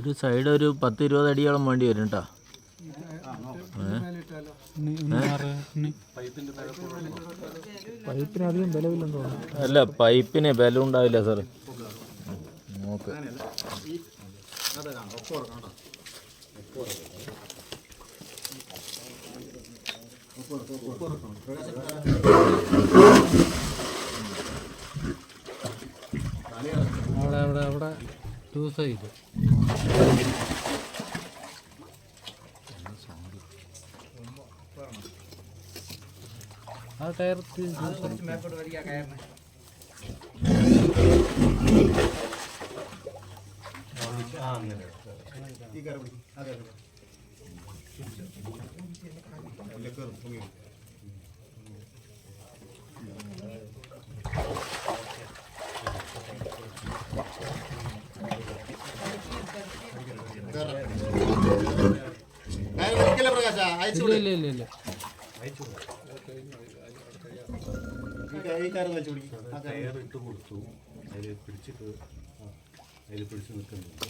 ഒരു സൈഡ് ഒരു പത്ത് ഇരുപത് അടിയോളം വേണ്ടി വരും കേട്ടോ അല്ല പൈപ്പിന് ബലം ഉണ്ടാവില്ല സാറ് നോക്ക്. അവിടെ ടു സൈഡ് ആ ടയർ ഇല്ല ഇല്ല ഇല്ല ഇല്ല. ഇട്ട് കൊടുത്തു. അതിൽ പിടിച്ചിട്ട് അതിൽ പിടിച്ച് നിൽക്കുന്നുണ്ട്.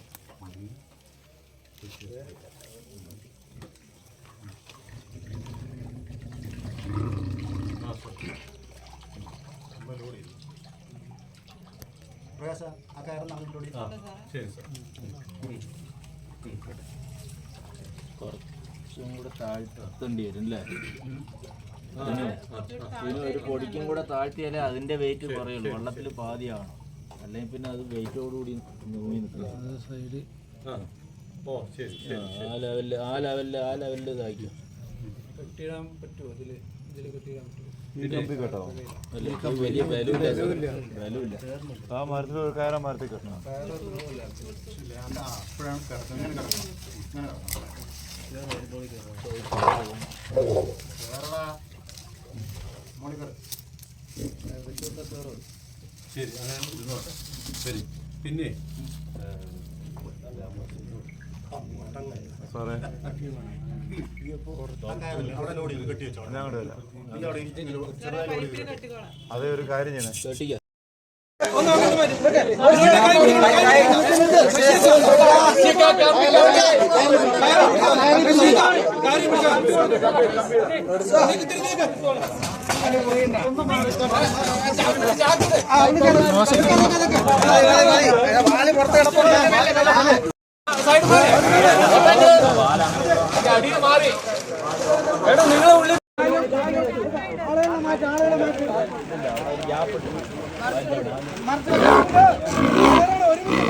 ശരി സാർ. കുറച്ചും കൂടെ താഴ്ത്തേണ്ടി വരും അല്ലേ? ഇതിന് ഒരു പൊടിക്കും കൂടെ താഴ്ത്തിയാലേ അതിന്റെ വെയിറ്റ് കുറയുള്ളൂ. വെള്ളത്തിൽ പാതിയാവണം. അല്ലെങ്കിൽ പിന്നെ അത് വെയിറ്റോടുകൂടി നീങ്ങി ആ ഓ ശരി ശരി ആ ലെവലിൽ ആ ലെവലിൽ ആ ലെവലിൽ ഇതാക്കി കെട്ടിയിടാൻ പറ്റുമോ? അതിൽ ഇതിൽ കെട്ടിയിടാൻ പറ്റുമോ? വലിയ ആ മരത്തിൽ ഒരു മരത്തിൽ കെട്ടണം. ശരി അങ്ങനെ ശരി പിന്നെ സാറേ അതേ ഒരു കാര്യം ചെയ്യണേ പുറത്ത് നിങ്ങളെ ഉള്ളിൽ ഒരുമിച്ച്